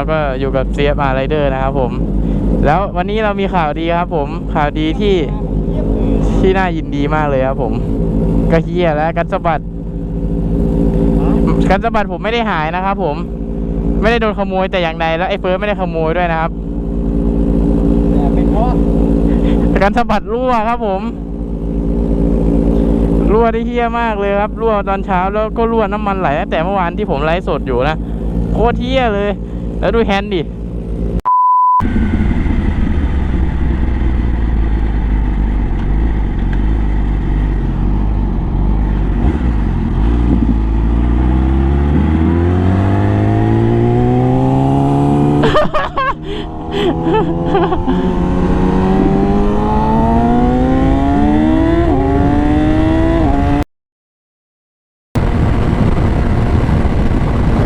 เราก็อยู่กับ CFR Rider นะครับผม แล้ววันนี้เรามีข่าวดีครับผมข่าวดีที่ที่น่ายินดีมากเลยครับผมก็เฮียแล้วกันสะบัดกันสะบัดผมไม่ได้หายนะครับผม ไม่ได้โดนขโมยแต่อย่างใดแล้วไอ้เฟิร์สไม่ได้ขโมยด้วยนะครับแต่เป็นเพราะกันสะบัดรั่วครับผมรั่วได้เฮี้ยมากเลยครับรั่วตอนเช้าแล้วก็รั่วน้ำมันไหลตั้งแต่เมื่อวานที่ผมไลฟ์สดอยู่นะโคตรเฮี้ยเลย แล้วดูแฮนด์ดิ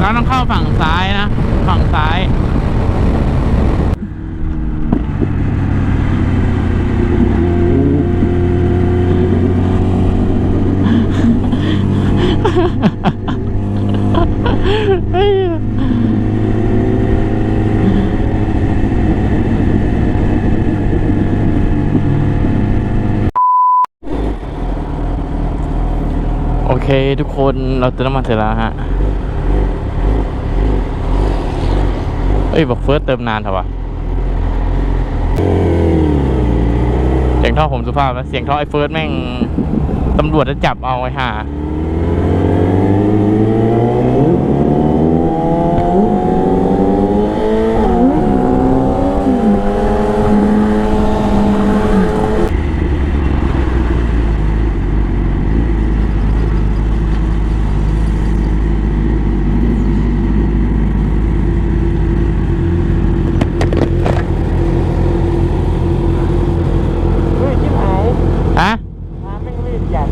เราต้องเข้าฝั่งซ้ายนะ ฝั่งซ้าย เฮ้ยโอเค ทุกคนเราเติมน้ำมันเสร็จแล้วฮะ เอ้ย บอกเฟิร์สเติมนานเถอะวะเสียงท่อผมสุภาพนะเสียงท่อไอ้เฟิร์สแม่งตำรวจจะจับเอาไอ้ห่าเฮ้ยชิบหาย ฮะ น้ำแม่งลื่นจัด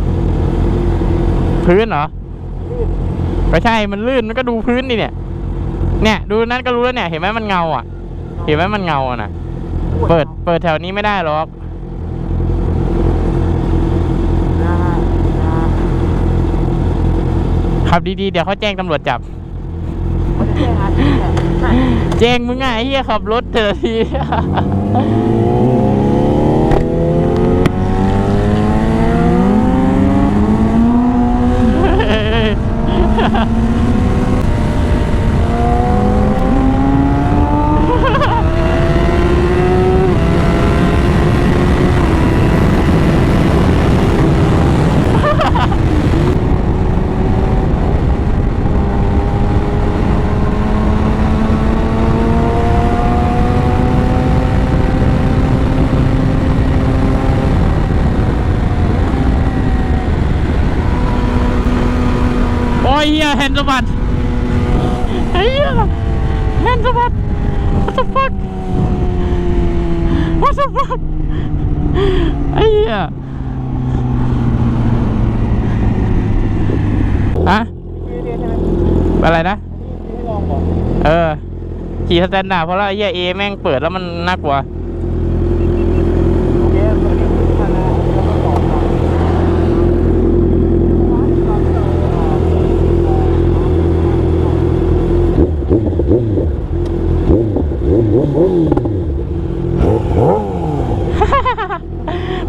พื้นเหรอลื่นไม่ใช่มันลื่นมันก็ดูพื้นดิเนี่ย เนี่ย ดูนั่นก็รู้แล้วเนี่ย เห็นไหมมันเงาอะ เห็นไหมมันเงาอะนะเปิดเปิดแถวนี้ไม่ได้หรอกนะฮะนะขับดีๆ เดี๋ยวเขาแจ้งตำรวจจับเขาจะแจ้งอาทิตย์อะน่ะแจ้งมึงไงไอ้เฮียขับรถเถอะที โอ้ย เฮียแฮนด์สะบัดไอ้เฮียแฮนด์สะบัด what the fuck what the fuck ไอ้เฮียฮะอะไรนะ เออ ขี่สแตนดาร์ดเพราะว่าไอ้เฮียเอแม่งเปิดแล้วมันน่ากลัว โอเคเปิดที่มานะแล้วก็บอกต่อ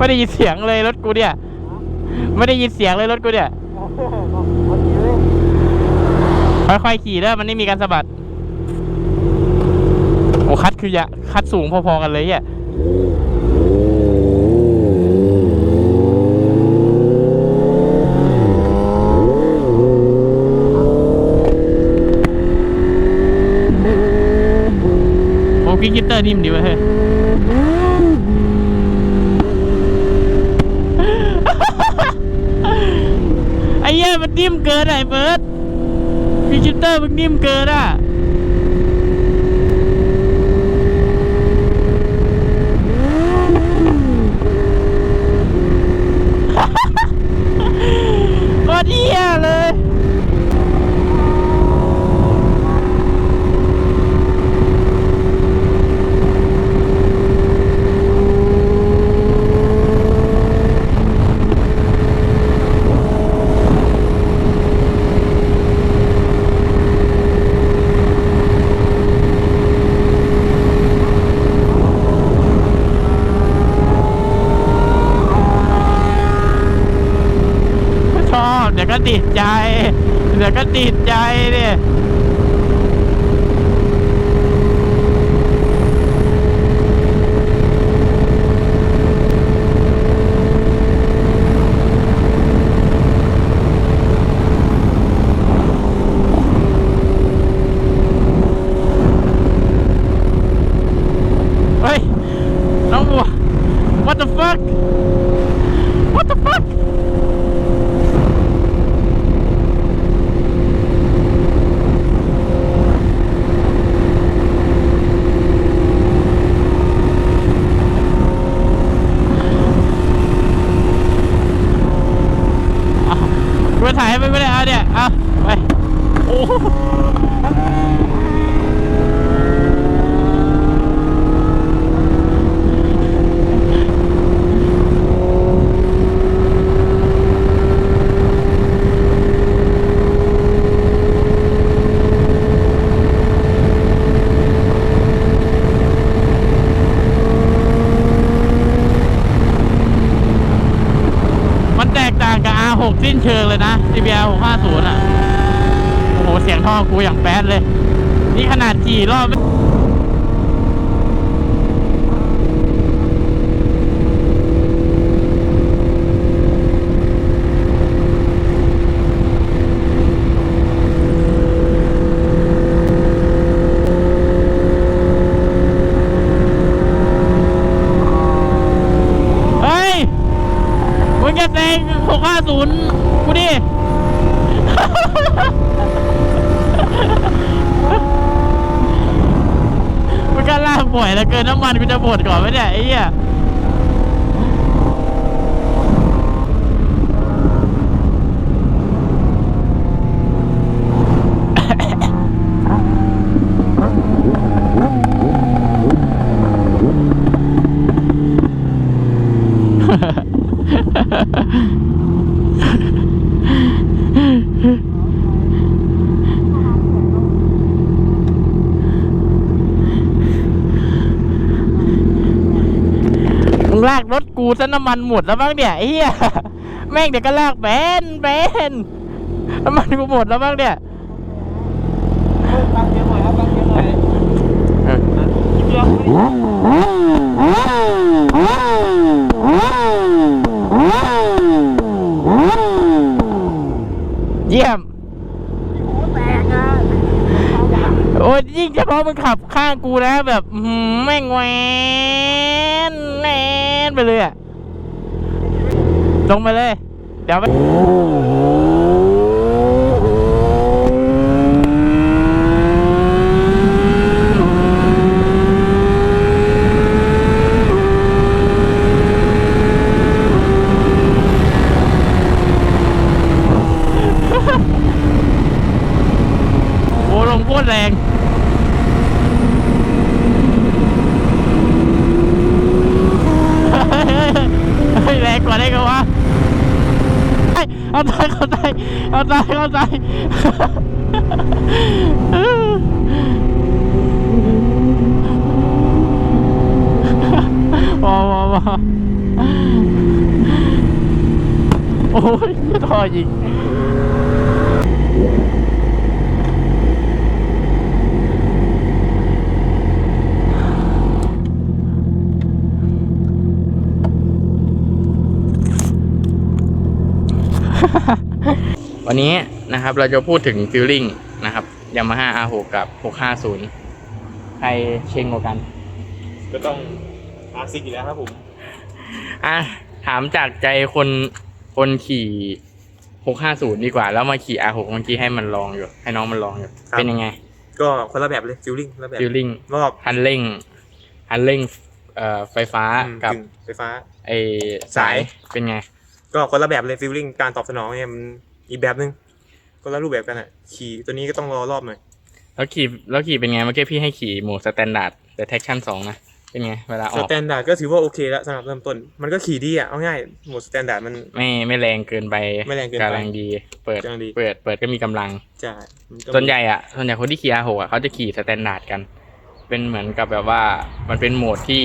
ไม่ได้ยินเสียงเลยรถกูเนี่ย ไม่ได้ยินเสียงเลยรถกูเนี่ย ค่อยๆขี่เด้อมันไม่มีการสะบัด โอ้คัดคือยะคัดสูงพอๆกันเลยอะโอ้กิ๊กกิตเตอร์นิ่มดีเว้ยเฮ้ย ไอ้เหี้ยมันนิ่มเกินอะไอ้เบิร์ดพิจิเตอร์มันนิ่มเกินอะ โคตรเหี้ยเลย ก็ติดใจ เดี๋ยวก็ติดใจเนี่ยเฮ้ยน้องบัว what the fuck 6สิ้นเชิงเลยนะ CBR 650อะ โอ้โห เสียงท่อกูอย่างแป๊ดเลย นี่ขนาดจี่รอบ มึงจะแซง650กูดิมันก็ลากบ่อยแล้วเกินน้ำมันกูจะหมดก่อนไหมเนี่ยไอ้เหี้ย มึงลากรถกูซะน้ำมันหมดแล้วบ้างเนี่ยเหี้ยแม่งเดี๋ยวก็ลากแบนแบนน้ำมันกูหมดแล้วบ้างเนี่ยบางเทียหน่อยครับบางเทียหน่อยเสียงเยี่ยมโอ้ยยิ่งเฉพาะมึงขับข้างกูนะแบบแม่งแหวนแหวนไปเลยอะ ลงไปเลย เดี๋ยวไปโอ้ลงโคตรแรง เฮ้ยแรงกว่าได้ไงวะเฮ้ยเอาตายเอาตายเอาตายเอาตายว้าวว้าวว้าวโอ้ยท่อยิง วันนี้นะครับเราจะพูดถึงฟิลลิ่งนะครับยามาฮ่า R6 กับ 650 ใครเชงกว่ากัน ก็ต้องอาซิกอีกแล้วครับผม อะ ถามจากใจคนคนขี่ 650 ดีกว่า แล้วมาขี่ R6 เมื่อกี้ให้มันลองอยู่ ให้น้องมันลองอยู่ ครับ เป็นยังไงก็คนละแบบเลยฟิลลิ่งละแบบฟิลลิ่งรอบฮันเร่งฮันเร่งเอ่อไฟฟ้าอืมกับกึ่งไฟฟ้า ไอสาย เป็นไง ก็คนละแบบเลยฟิลลิ่งการตอบสนองเนี่ยมัน อีกแบบนึงคนละรูปแบบกันอะ ขี่ตัวนี้ก็ต้องรอรอบหน่อยแล้วขี่แล้วขี่เป็นไงเมื่อกี้พี่ให้ขี่โหมดสแตนดาร์ดแต่แท็กชั่นสองนะเป็นไงเวลาอสอกแตนดาร์ดก็ถือว่าโอเคแล้วสำหรับเริ่มต้น มันก็ขี่ดีอะเอาง่ายโหมดสแตนดาร์ดมัน ไม่ไม่แรงเกินไปไม่แรงเกินไปกำลังดี เปิดกำลังดี เปิดเปิดก็มีกำลังจะมันก็ส่วนใหญ่อะส่วนใหญ่คนที่ขี่ R6 อะเขาจะขี่สแตนดาร์ดกัน เป็นเหมือนกับแบบว่ามันเป็นโหมดที่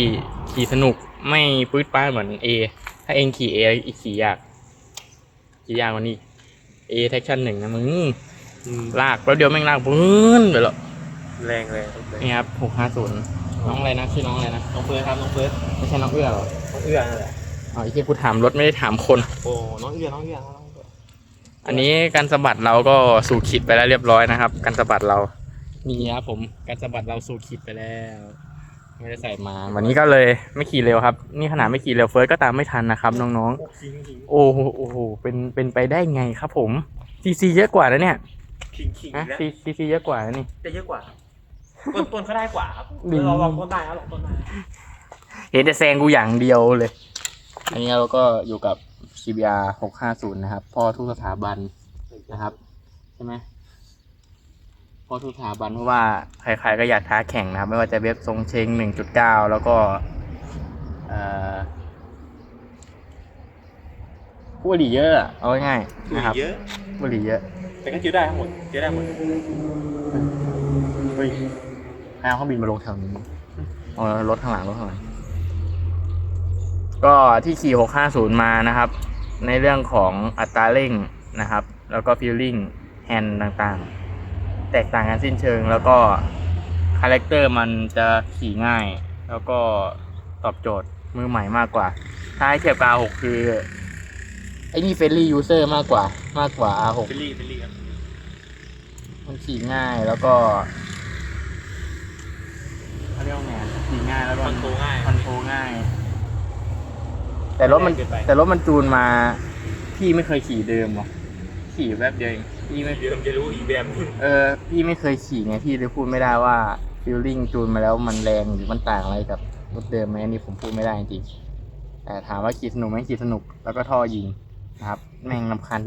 ขี่สนุกไม่ปื๊ดป้าดเหมือน A ถ้าเองขี่ A อีกขี่ยากขี่ยากกว่านี้ A Traction หนึ่งนะมึงอืมลากแล้วเดียวแม่งลากปื้นไปแล้วแรงแรงแรงนี่ครับหกห้าศูนย์น้องอะไรนะชื่อน้องอะไรนะน้องเฟิร์สครับน้องเฟิร์สไม่ใช่น้องเอื้อหรอน้องเอื้อนั่นแหละอ๋อไอ้ที่กูถามรถไม่ได้ถามคน โอ้น้องเอื้อน้องเอื้อน้องเอื้ออันนี้การสะบัดเราก็สู่ขีดไปแล้วเรียบร้อยนะครับ การสะบัดเรานี่ครับผมการสะบัดเราสู่ขีดไปแล้ว ไม่ได้ใส่มา วันนี้ก็เลยไม่ขี่เร็วครับ นี่ขนาดไม่ขี่เร็วเฟิร์สก็ตามไม่ทันนะครับน้องโอ้คิงคิงๆโอ้โหโอ้โหเป็นเป็นไปได้ไงครับผมซีซีเยอะกว่านะเนี่ยคิงคิงฮะแล้วซีซีซีเยอะกว่านะนี่ จะเยอะกว่าต้นต้นเขาได้กว่าครับดี เราลองต้นได้แล้วลองต้นได้เห็นแต่แซงกูอย่างเดียวเลย อันนี้เราก็อยู่กับ CBR 650 นะครับ พ่อทุกสถาบันนะครับ ใช่ไหม พ่อทุกสถาบันเพราะว่าใครๆก็อยากท้าแข่งนะครับ ไม่ว่าจะเว็บทรงเชง1.9 แล้วก็เอ่อผู้บริเยอะอะเอาง่ายๆนะครับเยอะผู้บริเยอะ แต่ก็จิ้วได้ทั้งหมดจิ้วได้หมดเฮ้ยใครเอาเครื่องบินมาลงแถวนี้อ๋อรถข้างหลังรถข้างหลังก็ที่ขี่ 650 มานะครับ ในเรื่องของอัตราเร่งนะครับ แล้วก็ฟีลลิ่งแฮนด์ต่างๆ แตกต่างกันสิ้นเชิง แล้วก็คาแรคเตอร์มันจะขี่ง่าย แล้วก็ตอบโจทย์มือใหม่มากกว่า ถ้าให้เทียบกับ R6 คือ ไอ้นี่เฟรนลี่ยูเซอร์มากกว่า มากกว่า R6 เฟลลี่เฟลลี่ครับมันขี่ง่ายแล้วก็เขาเรียกว่าไงขี่ง่ายแล้วก็คอนโทรลง่าย คอนโทรลง่าย แต่รถมันแรงเกินไปแต่รถมันจูนมา พี่ไม่เคยขี่เดิมวะขี่แป๊บเดียวเอง พี่ไม่เดี๋ยวผมจะรู้อีกแบบหนึงเออพี่ไม่เคยขี่ไงพี่เลยพูดไม่ได้ว่าฟีลลิ่งจูนมาแล้วมันแรงหรือมันต่างอะไรกับรถเดิมไหมอันนี้ผมพูดไม่ได้จริงๆแต่ถามว่าขี่สนุกไหมขี่สนุกแล้วก็ท่อยิงนะครับแม่งลำคัญ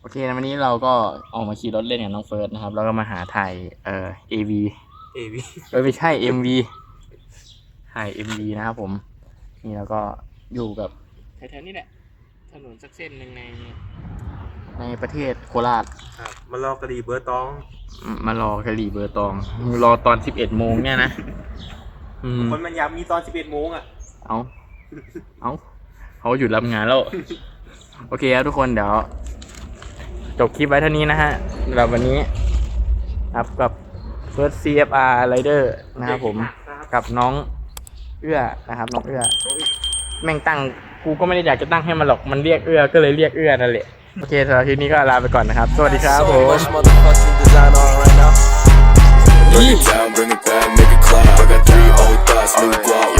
โอเคนะวันนี้เราก็ออกมาขี่รถเล่นกับน้องเฟิร์สนะครับ แล้วก็มาหาถ่ายเอ่อ AV เอวีเออไม่ใช่ MV ถ่าย MV นะครับผม นี่แล้วก็อยู่กับแถวๆนี้แหละถนนสักเส้นหนึ่งใน ในประเทศโคราชครับมารอกระดีเบอร์ตองอืมมารอกะหรี่เบอร์ตอง รอตอนสิบเอ็ดโมงเนี่ยนะอืมคนมันย้ำมีตอน11โมงอะ เอาเอาเขาหยุดรับงานแล้ว โอเคครับทุกคนเดี๋ยวจบคลิปไว้เท่านี้นะฮะสำหรับวันนี้ครับกับ First CFR Rider นะครับผมกับน้องเอื้อนะครับ น้องเอื้อแม่งตั้งกูก็ไม่ได้อยากจะตั้งให้มันหรอกมันเรียกเอื้อก็เลยเรียกเอื้อนั่นแหละ โอเคสำหรับคลิปนี้ก็ลาไปก่อนนะครับ สวัสดีครับผม Bring it down, bring it back, make it clap. I got three old thoughts, new guap.